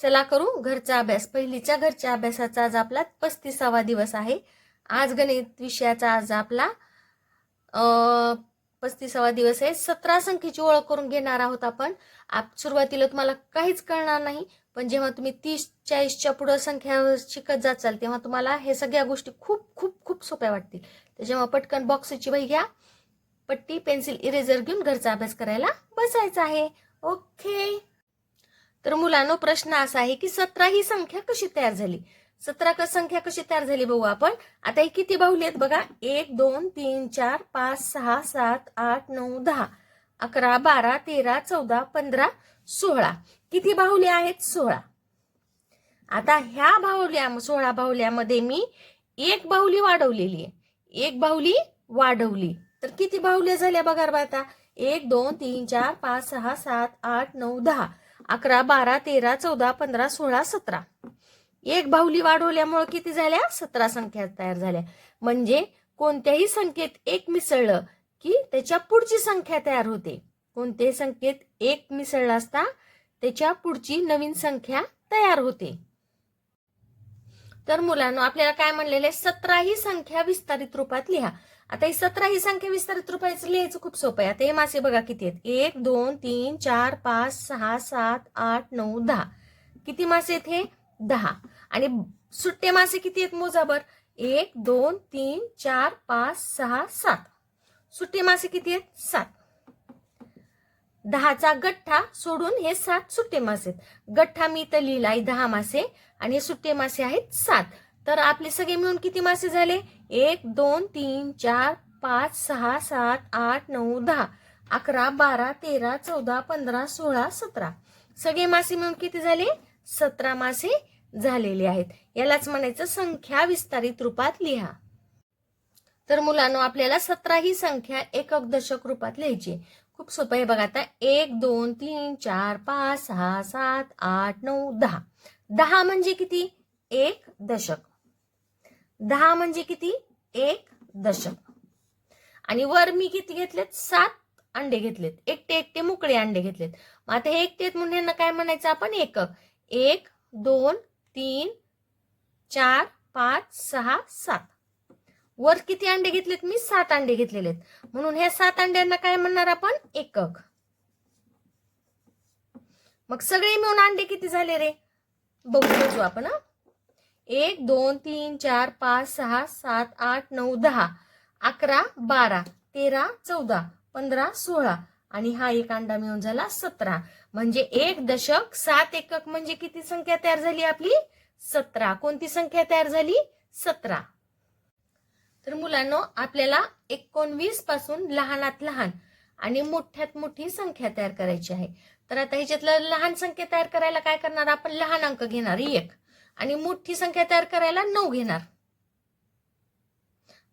चला करू घरचा अभ्यास. पहिलीच्या घरच्या अभ्यासाचा आज आपला पस्तीसावा दिवस आहे. आज गणित विषयाचा आज आपला पस्तीसावा दिवस आहे. सतरा संख्येची ओळख करून घेणार आहोत आपण. आप सुरुवातीला तुम्हाला काहीच कळणार नाही पण जेव्हा तुम्ही तीस चाळीसच्या पुढं संख्या शिकत जाचाल तेव्हा तुम्हाला हे सगळ्या गोष्टी खूप खूप खूप सोप्या वाटतील. तर जेव्हा पटकन बॉक्सची वही घ्या. पट्टी पेन्सिल इरेझर घेऊन घरचा अभ्यास करायला बसायचा आहे. ओके. तर मुलांनो प्रश्न असा आहे की सतरा ही संख्या कशी तयार झाली? सतरा क संख्या कशी तयार झाली बघू आपण. आता ही किती बाहुली आहेत बघा? एक दोन तीन चार पाच सहा सात आठ नऊ दहा अकरा बारा तेरा चौदा पंधरा सोळा. किती बाहुल्या आहेत? सोळा. आता ह्या बाहुल्या सोळा बाहुल्यामध्ये मी एक बाहुली वाढवलेली आहे. एक बाहुली वाढवली. तर किती बाहुल्या झाल्या बघा आता? एक दोन तीन चार पाच सहा सात आठ नऊ दहा. अकरा बारा तेरा चौदा पंधरा सोळा सतरा. एक बाहुली वाढवल्यामुळे किती झाल्या? सतरा संख्या तयार झाल्या. म्हणजे कोणत्याही संख्येत एक मिसळलं की त्याच्या पुढची संख्या तयार होते. कोणत्याही संख्येत एक मिसळला असता त्याच्या पुढची नवीन संख्या तयार होते. तर मुलांनो आपल्याला काय म्हणलेलं आहे? सतरा ही संख्या विस्तारित रूपात लिहा. आता ही सतरा ही संख्या विस्तारित रुपयाचं लिहायचं खूप सोपं आहे. आता हे मासे बघा किती आहेत. एक दोन तीन चार पाच सहा सात आठ नऊ दहा. किती मासे आहेत हे? दहा. आणि सुट्टे मासे किती आहेत मोजाबर? एक दोन तीन चार पाच सहा सात. सुट्टे मासे किती आहेत? सात. दहाचा गठ्ठा सोडून हे सात सुट्टे मासे आहेत. गठ्ठा मी इथं लिहिला आहे दहा मासे आणि सुट्टे मासे आहेत सात. तर आपले सगळे मिळून किती मासे झाले? एक दोन तीन चार पाच सहा सात आठ नऊ दहा अकरा बारा तेरा चौदा पंधरा सोळा सतरा. सगळे मासे मिळून किती झाले? सतरा मासे झालेले आहेत. यालाच म्हणायचं संख्या विस्तारित रूपात लिहा. तर मुलांनो आपल्याला सतरा ही संख्या एकक दशक रूपात लिहायची खूप सोपं आहे. बघा आता. एक दोन तीन चार पाच सहा सात आठ नऊ दहा. दहा म्हणजे किती? एक दशक दहा म्हणजे किती? एक दशक. आणि वर मी किती घेतलेत? सात अंडे घेतलेत. एकटे एकटे मोकळे अंडे घेतलेत. मग आता हे एकटे आहेत म्हणून यांना काय म्हणायचं आपण? एकक. एक दोन तीन चार पाच सहा सात. वर किती अंडे घेतलेत? मी सात अंडे घेतलेले आहेत. म्हणून ह्या सात अंड्यांना काय म्हणणार आपण? एकक. मग सगळे मिळून अंडे किती झाले रे? बघू बघू आपण एक दोन तीन चार पाच सहा सात आठ नऊ दहा अकरा बारा तेरा चौदा पंधरा सोळा आणि हा एक अंडा मिळून झाला सतरा. म्हणजे एक दशक सात एकक म्हणजे किती संख्या तयार झाली आपली? सतरा. कोणती संख्या तयार झाली? सतरा. तर मुलांनो आपल्याला एकोणवीसपासून लहानात लहान आणि मोठ्यात मोठी संख्या तयार करायची आहे. तर आता ह्याच्यातलं लहान संख्या तयार करायला काय करणार? आपण लहान अंक घेणार. एक. आणि मोठी संख्या तयार करायला नऊ घेणार.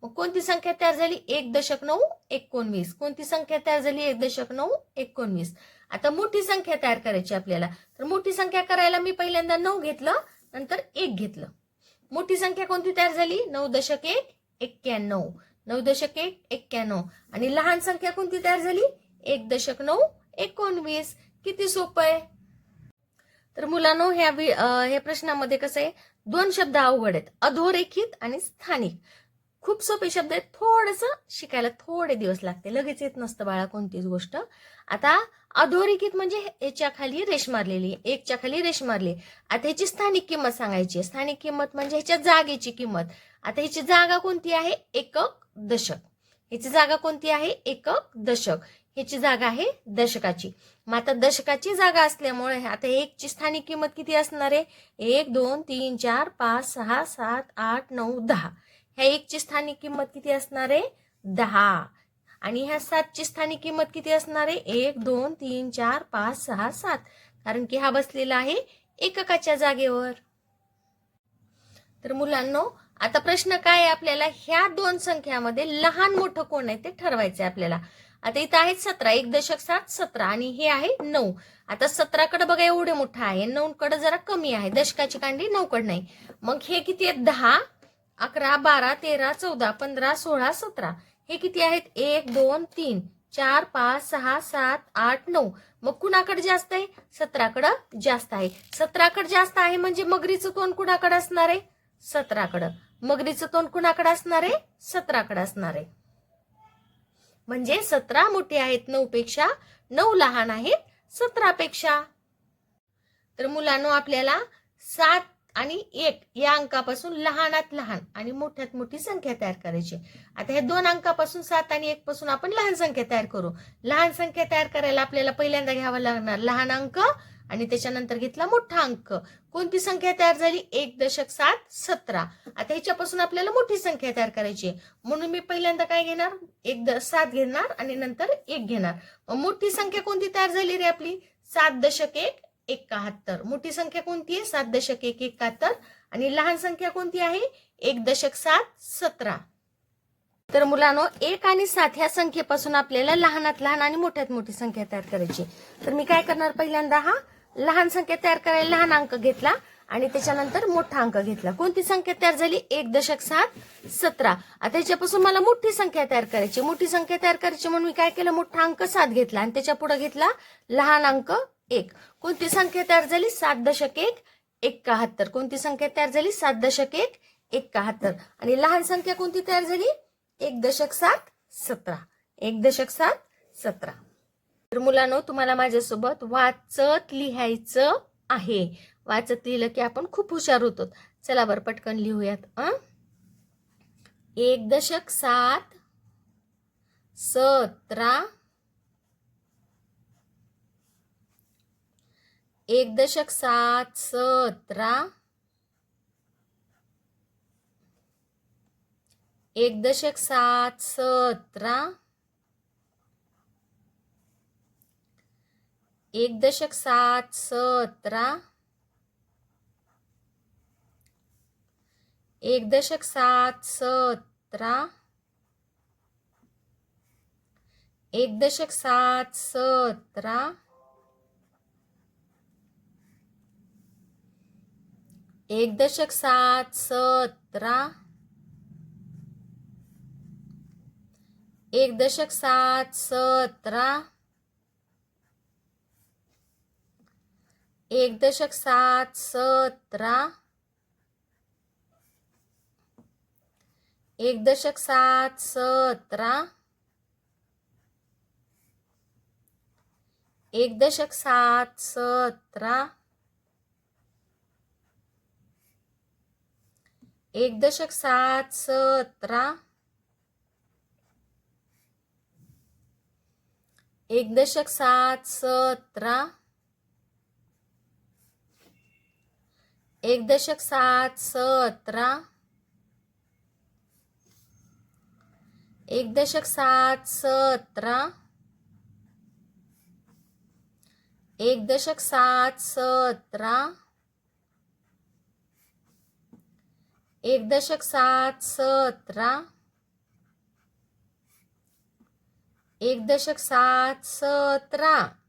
मग कोणती संख्या तयार झाली? एक दशक नऊ एकोणवीस. कोणती संख्या तयार झाली? एक दशक नऊ एकोणवीस. आता मोठी संख्या तयार करायची आपल्याला. तर मोठी संख्या करायला मी पहिल्यांदा नऊ घेतलं नंतर एक घेतलं. मोठी संख्या कोणती तयार झाली? नऊ दशक एक एक्क्याण्णव. नऊ दशक एक एक्क्याण्णव. आणि लहान संख्या कोणती तयार झाली? एक दशक नऊ एकोणवीस. किती सोपं आहे? तर मुलांनो ह्या हे प्रश्नामध्ये कसं आहे दोन शब्द अवघड आहेत. अधोरेखित आणि स्थानिक. खूप सोपे शब्द आहेत. थोडस शिकायला थोडे दिवस लागते. लगेच येत नसतं बाळा कोणतीच गोष्ट. आता अधोरेखित म्हणजे याच्या खाली रेश मारलेली. एकच्या खाली रेश मारली. आता ह्याची स्थानिक किंमत सांगायची आहे. स्थानिक किंमत म्हणजे ह्याच्या जागेची किंमत. आता ह्याची जागा कोणती आहे? एकक दशक. ह्याची जागा कोणती आहे? एकक दशक. ह्याची जागा आहे दशकाची. मग आता दशकाची जागा असल्यामुळे आता एकची स्थानिक किंमत किती असणार आहे? एक दोन तीन चार पाच सहा सात आठ नऊ दहा. ह्या एकची स्थानिक किंमत किती असणार आहे? दहा. आणि ह्या सातची स्थानिक किंमत किती असणार आहे? एक दोन तीन चार पाच सहा सात. कारण की हा बसलेला आहे एककाच्या जागेवर. तर मुलांनो आता प्रश्न काय आहे आपल्याला? ह्या दोन संख्यामध्ये लहान मोठं कोण आहे ते ठरवायचं आहे आपल्याला. आता इथं आहेत सतरा. एक दशक सात सतरा. आणि हे आहे नऊ. आता सतराकडे बघा एवढे मोठा आहे. नऊ कडे जरा कमी आहे. दशकाची कांडी नऊकडे नाही. मग हे किती आहेत? दहा अकरा बारा तेरा चौदा पंधरा सोळा सतरा. हे किती आहेत? एक दोन तीन चार पाच सहा सात आठ नऊ. मग कुणाकडे जास्त आहे? सतराकडं जास्त आहे. सतराकडे जास्त आहे म्हणजे मगरीचं तोंड कुणाकडे असणार आहे? सतराकडं. मगरीचं तोंड कुणाकडे असणार आहे? सतराकडे असणार आहे. म्हणजे सतरा मोठे आहेत नऊ पेक्षा नऊ लहान आहेत सतरापेक्षा तर मुलांनो आपल्याला सात आणि एक या अंकापासून लहानात लहान आणि मोठ्यात मोठी संख्या तयार करायची आता ह्या दोन अंकापासून सात आणि एक पासून आपण लहान संख्या तयार करू. लहान संख्या तयार करायला आपल्याला पहिल्यांदा घ्यावा लागणार लहान अंक आणि त्याच्यानंतर घेतला मोठा अंक. कोणती संख्या तयार झाली? एक दशक सात सतरा. आता ह्याच्यापासून आपल्याला मोठी संख्या तयार करायची आहे. म्हणून मी पहिल्यांदा काय घेणार? एक द सात घेणार आणि नंतर एक घेणार. मग मोठी संख्या कोणती तयार झाली रे आपली? सात दशक एक एकाहत्तर. मोठी संख्या कोणती आहे? सात दशक एक एकाहत्तर. आणि लहान संख्या कोणती आहे? एक दशक सात सतरा. तर मुलांनो एक आणि सात ह्या संख्येपासून आपल्याला लहानात लहान आणि मोठ्यात मोठी संख्या तयार करायची तर मी काय करणार पहिल्यांदा हा? लहान संख्या तयार करायला लहान अंक घेतला आणि त्याच्यानंतर मोठा अंक घेतला. कोणती संख्या तयार झाली? एक दशक सात सतरा. आता याच्यापासून मला मोठी संख्या तयार करायची. मोठी संख्या तयार करायची म्हणून मी काय केलं? मोठा अंक सात घेतला आणि त्याच्या पुढे घेतला लहान अंक एक. कोणती संख्या तयार झाली? सात दशक एक एकाहत्तर. कोणती संख्या तयार झाली? सात दशक एक एकाहत्तर. आणि लहान संख्या कोणती तयार झाली? एक दशक सात सतरा. एक दशक सात सतरा. तर मुलांनो तुम्हाला माझ्यासोबत वाचत लिहायचं आहे. वाचत लिहिलं की आपण खूप हुशार होतो. चला बरं पटकन लिहूयात अ? एक दशक सात सतरा एक दशक सात सतरा एक दशक सात सतरा एक दशक सात सतरा. एक दशक सात सतरा. एक दशक सात सतरा. एक दशक सात सतरा. एक दशक सात सतरा. एक दशक सात सतरा. एक दशक सात सतरा. एक दशक सात सतरा. एक दशक सात सतरा. एक दशक सात सतरा. एक दशक सात सतरा. एक दशक सात सतरा. एक दशक सात सतरा. एक दशक सात सतरा. एक दशक सात सतरा.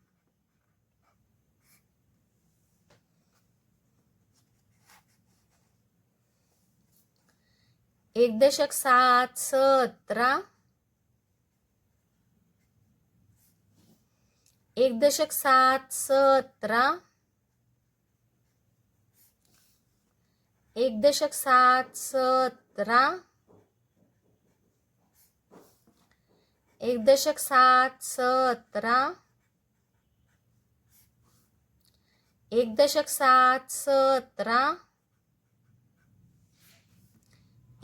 एक दशक सात सतरा. एक दशक सात सतरा. एक दशक सात सतरा. एक दशक सात सतरा. एक दशक सात सतरा.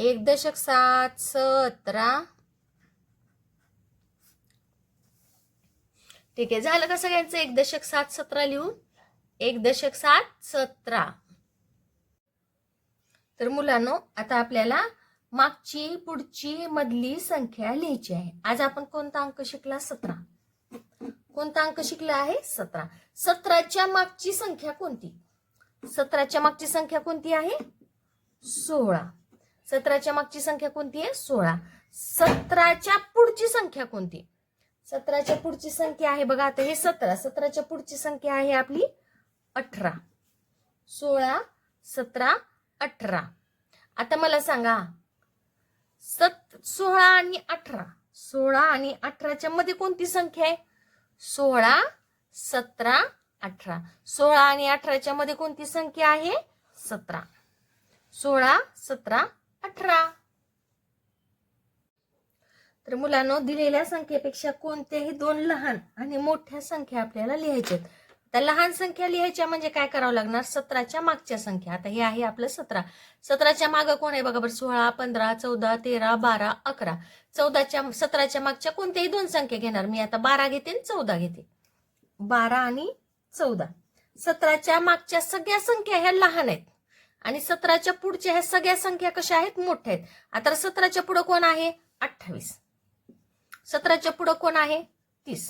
एक दशक सात सतरा ठीक आहे झालं का सगळ्यांचं एक दशक सात सतरा लिहून? एक दशक सात सतरा तर मुलांनो आता आपल्याला मागची पुढची मधली संख्या लिहायची आहे. आज आपण कोणता अंक शिकला? सतरा. कोणता अंक शिकला आहे? सतरा. सतराच्या मागची संख्या कोणती? सतराच्या मागची संख्या कोणती आहे? सोळा. सतराच्या मागची संख्या कोणती आहे? सोळा. सतराच्या पुढची संख्या कोणती? सतराच्या पुढची संख्या आहे बघा आता हे सतरा. सतराच्या पुढची संख्या आहे आपली अठरा. सोळा सतरा अठरा. आता मला सांगा सत सोळा आणि अठरा. सोळा आणि अठराच्या मध्ये कोणती संख्या आहे? सोळा सतरा अठरा. सोळा आणि अठराच्या मध्ये कोणती संख्या आहे? सतरा. सोळा सतरा अठरा. तर मुलांनो दिलेल्या संख्येपेक्षा कोणत्याही दोन लहान आणि मोठ्या संख्या आपल्याला लिहायच्यात तर लहान संख्या लिहायच्या म्हणजे काय करावं लागणार? सतराच्या मागच्या संख्या. आता हे आहे आपलं सतरा. सतराच्या मागं कोण आहे? बघा बरं सोळा पंधरा चौदा तेरा बारा अकरा. चौदाच्या सतराच्या मागच्या कोणत्याही दोन संख्या घेणार? मी आता बारा घेते आणि चौदा घेते. बारा आणि चौदा. सतराच्या मागच्या सगळ्या संख्या ह्या लहान आहेत. आणि सतराच्या पुढच्या ह्या सगळ्या संख्या कशा आहेत? मोठ्या आहेत. आता सतराच्या पुढं कोण आहे? अठ्ठावीस. सतराच्या पुढं कोण आहे? तीस.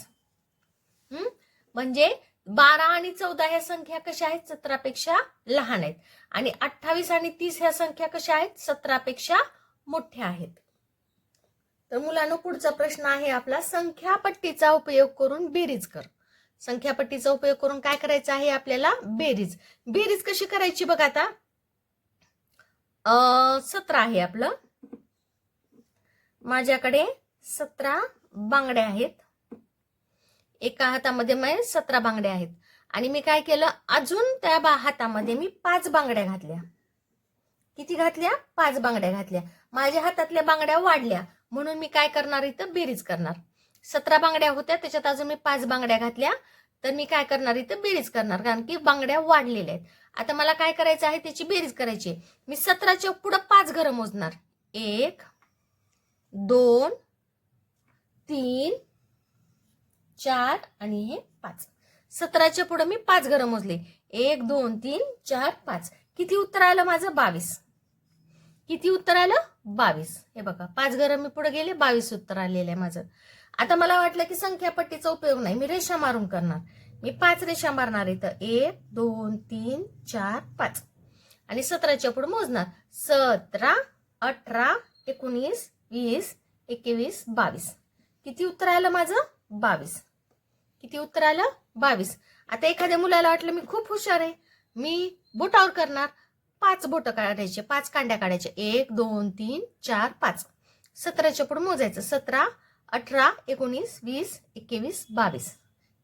हम्म म्हणजे बारा आणि चौदा ह्या संख्या कशा आहेत? सतरापेक्षा लहान आहेत. आणि अठ्ठावीस आणि तीस ह्या संख्या कशा आहेत? सतरापेक्षा मोठ्या आहेत. तर मुलांनो पुढचा प्रश्न आहे आपला. संख्यापट्टीचा उपयोग करून बेरीज कर. संख्यापट्टीचा उपयोग करून काय करायचं आहे आपल्याला? बेरीज. बेरीज कशी करायची बघा आता. सतरा आहे आपलं. माझ्याकडे सतरा बांगड्या आहेत. एका हातामध्ये मग सतरा बांगड्या आहेत. आणि मी काय केलं अजून त्या बा हातामध्ये मी पाच बांगड्या घातल्या. किती घातल्या? पाच बांगड्या घातल्या. माझ्या हातातल्या बांगड्या वाढल्या. म्हणून मी काय करणार इथं? बेरीज करणार. सतरा बांगड्या होत्या त्याच्यात अजून मी पाच बांगड्या घातल्या. तर मी काय करणार इथं? बेरीज करणार. कारण की बांगड्या वाढलेल्या आहेत. आता मला काय करायचं आहे? त्याची बेरीज करायची मी सतराच्या पुढं पाच घरं मोजणार. एक दोन तीन चार आणि हे पाच. सतराच्या पुढं मी पाच घरं मोजले. एक दोन तीन चार पाच. किती उत्तर आलं माझं? बावीस. किती उत्तर आलं? बावीस. हे बघा पाच घरं मी पुढे गेले बावीस उत्तर आलेलं आहे माझं. आता मला वाटलं की संख्यापट्टीचा उपयोग नाही. मी रेषा मारून करणार. मी पाच रेषा मारणार इथं एक दोन तीन चार पाच. आणि सतराच्या पुढे मोजणार. सतरा अठरा एकोणीस वीस एकवीस बावीस. किती उत्तर आलं माझं? बावीस. किती उत्तर आलं? बावीस. आता एखाद्या मुलाला वाटलं मी खूप हुशार आहे. मी बोटावर करणार. पाच बोट काढायचे. पाच कांड्या काढायच्या. एक दोन तीन चार पाच. सतराच्या पुढे मोजायचं. सतरा अठरा एकोणीस वीस एकवीस बावीस.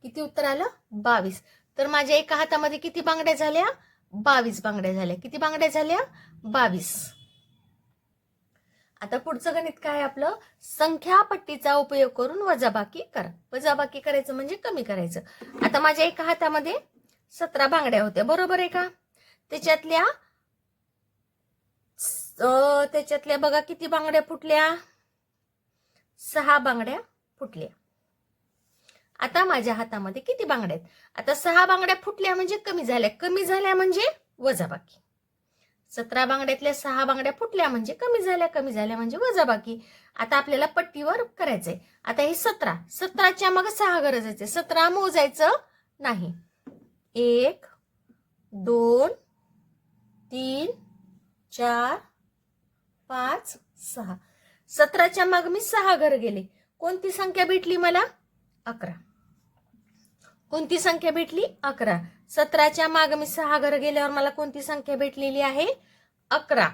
किती उत्तर आलं? बावीस. तर माझ्या एका हातामध्ये किती बांगड्या झाल्या? बावीस बांगड्या झाल्या. किती बांगड्या झाल्या? बावीस. आता पुढचं गणित काय आपलं? संख्यापट्टीचा उपयोग करून वजाबाकी करा. वजाबाकी करायचं म्हणजे कमी करायचं. आता माझ्या एका हातामध्ये सतरा बांगड्या होत्या. बरोबर आहे का? त्याच्यातल्या त्याच्यातल्या बघा किती बांगड्या फुटल्या? सहा बांगड्या फुटल्या. आता माझ्या हातामध्ये किती बांगड्या आहेत? आता सहा बांगड्या फुटल्या म्हणजे कमी झाल्या. कमी झाल्या म्हणजे वजाबाकी. सतरा बांगड्यातल्या सहा बांगड्या फुटल्या म्हणजे कमी झाल्या. कमी झाल्या म्हणजे वजाबाकी. आता आपल्याला पट्टीवर करायचंय. आता हे सतरा. सतराच्या मग सहा गरजायचे सतरा मोजायचं नाही. एक दोन तीन चार पाच सहा. सतराच्या मग मी सहा घर गेले. कोणती संख्या भेटली मला? अकरा. कोणती संख्या भेटली? अकरा. सतराच्या माग मी सहा घर गेल्यावर मला कोणती संख्या भेटलेली आहे? अकरा.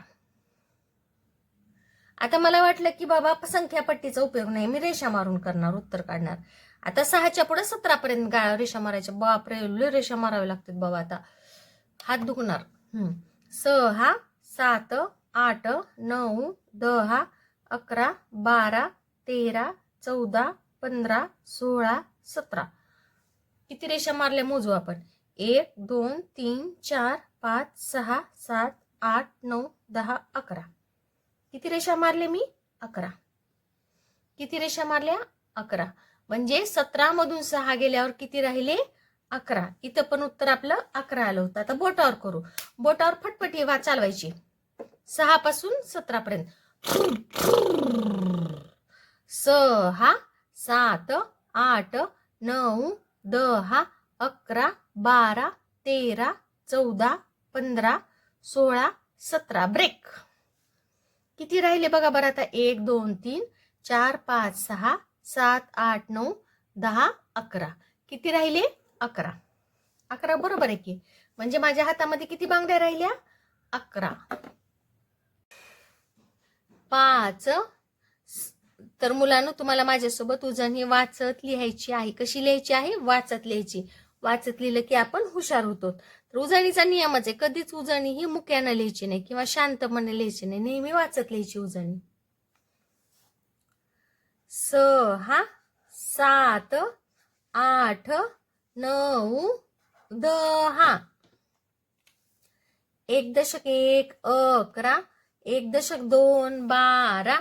आता मला वाटलं की बाबा संख्यापट्टीचा उपयोग नाही. मी रेषा मारून करणार उत्तर काढणार. आता सहाच्या पुढे सतरा पर्यंत रेषा मारायच्या. बापरे रेषा मारावी लागतात बाबा आता. हात दुखणार. सहा सात आठ नऊ दहा अकरा बारा तेरा चौदा पंधरा सोळा सतरा. किती रेषा मारल्या मोजू आपण? एक दोन तीन चार पाच सहा सात आठ नऊ दहा अकरा. किती रेषा मारले मी? अकरा. किती रेषा मारल्या? अकरा. म्हणजे सतरा मधून सहा गेल्यावर किती राहिले? अकरा. इथं पण उत्तर आपलं अकरा आलं होतं. आता बोटावर करू. बोटावर फटफटी वा चालवायची. सहा पासून सतरा पर्यंत. सहा सात आठ नऊ दहा अकरा बारा तेरा चौदा पंधरा सोळा सतरा. ब्रेक किती राहिले बघा बरं आता? एक दोन तीन चार पाच सहा सात आठ नऊ दहा अकरा. किती राहिले? अकरा. अकरा बरोबर आहे की? म्हणजे माझ्या हातामध्ये किती बांगड्या राहिल्या? अकरा. पाच तर मुलांनो तुम्हाला माझ्यासोबत उजळ ही वाचत लिहायची आहे. कशी लिहायची आहे? वाचत लिहायची. वाचत लिहिलं की आपण हुशार होतो. तर उजळणीचा नियमच आहे. कधीच उजळणी ही मुक्यानं लिहायची नाही किंवा शांतपणे लिहायची नाही. नेहमी वाचत लिहायची उजळणी. सहा सात आठ नऊ दहा. एक दशक एक अकरा एक दशक दोन बारा.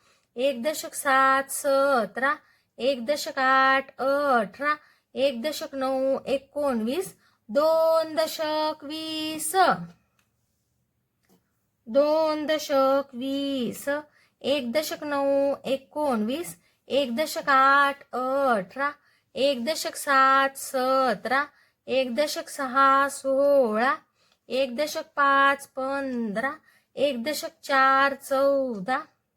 एक दशक सात सतरा एक दशक आठ अठरा एक दशक नऊ एकोणवीस दोन दशक वीस. दोन दशक वीस एक दशक नऊ एकोणवीस एक दशक आठ अठरा एक दशक सात सतरा एक दशक सहा सोळा एक दशक पाच पंधरा एक दशक चार चौदा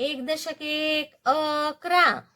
एक दशक एक अकरा.